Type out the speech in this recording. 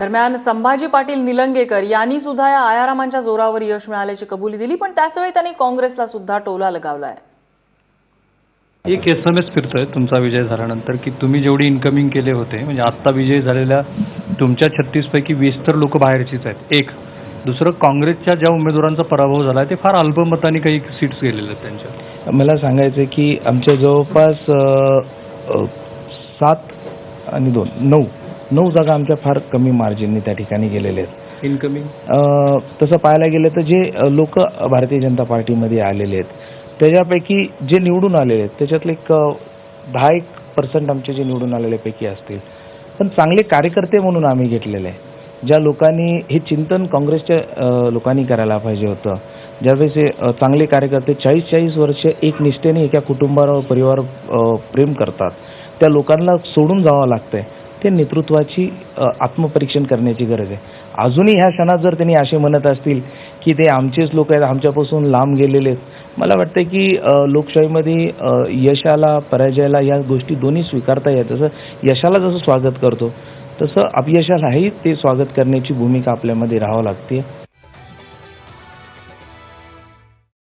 दरम्यान संभाजी पाटील निलंगेकर यांनी सुद्धा या आयारामांच्या जोरावर यश मिळाल्याची कबुली दिली पण त्याचवेळी त्यांनी काँग्रेसला सुद्धा टोला लगावलाय. एक एस एम एस फिरतोय तुमचा विजय झाल्यानंतर की तुम्ही जेवढी इन्कमिंग केले होते म्हणजे आत्ता विजय झालेल्या तुमच्या छत्तीस पैकी वीस तर लोक बाहेरचीच आहेत एक. दुसरं काँग्रेसच्या ज्या उमेदवारांचा पराभव झाला ते फार अल्पमताने काही सीट्स गेलेले आहेत त्यांच्या मला सांगायचं आहे की आमच्या जवळपास सात आणि दोन नऊ. नऊ जागा आमच्या फार कमी मार्जिनने त्या ठिकाणी गेलेल्या आहेत. इन्कमिंग अ, तसं पाहायला गेलं तर जे लोक भारतीय जनता पार्टीमध्ये आलेले आहेत त्याच्यापैकी जे निवडून आलेले आहेत त्याच्यातले एक अ, दहा एक पर्सेंट आमचे जे निवडून आलेल्यापैकी असतील. पण चांगले कार्यकर्ते म्हणून आम्ही घेतलेले आहे. ज्या लोकांनी हे चिंतन काँग्रेसच्या अ, लोकांनी करायला पाहिजे होतं. ज्यावेळेस हे चांगले कार्यकर्ते चाळीस चाळीस वर्ष एक निष्ठेने एका कुटुंबावर परिवार प्रेम करतात. त्या लोकांना सोडून जावं लागतंय. ते नेतृत्वाची आत्मपरीक्षण करण्याची गरज आहे. अजूनही ह्या क्षणात जर त्यांनी असे म्हणत असतील की ते आमचेच लोक आहेत आमच्यापासून लांब गेलेले आहेत मला वाटतं की लोकशाहीमध्ये यशाला पराजयाला या गोष्टी दोन्ही स्वीकारता येतात. जसं यशाला जसं स्वागत करतो तसं अपयशालाही ते स्वागत करण्याची भूमिका आपल्यामध्ये राहावं लागते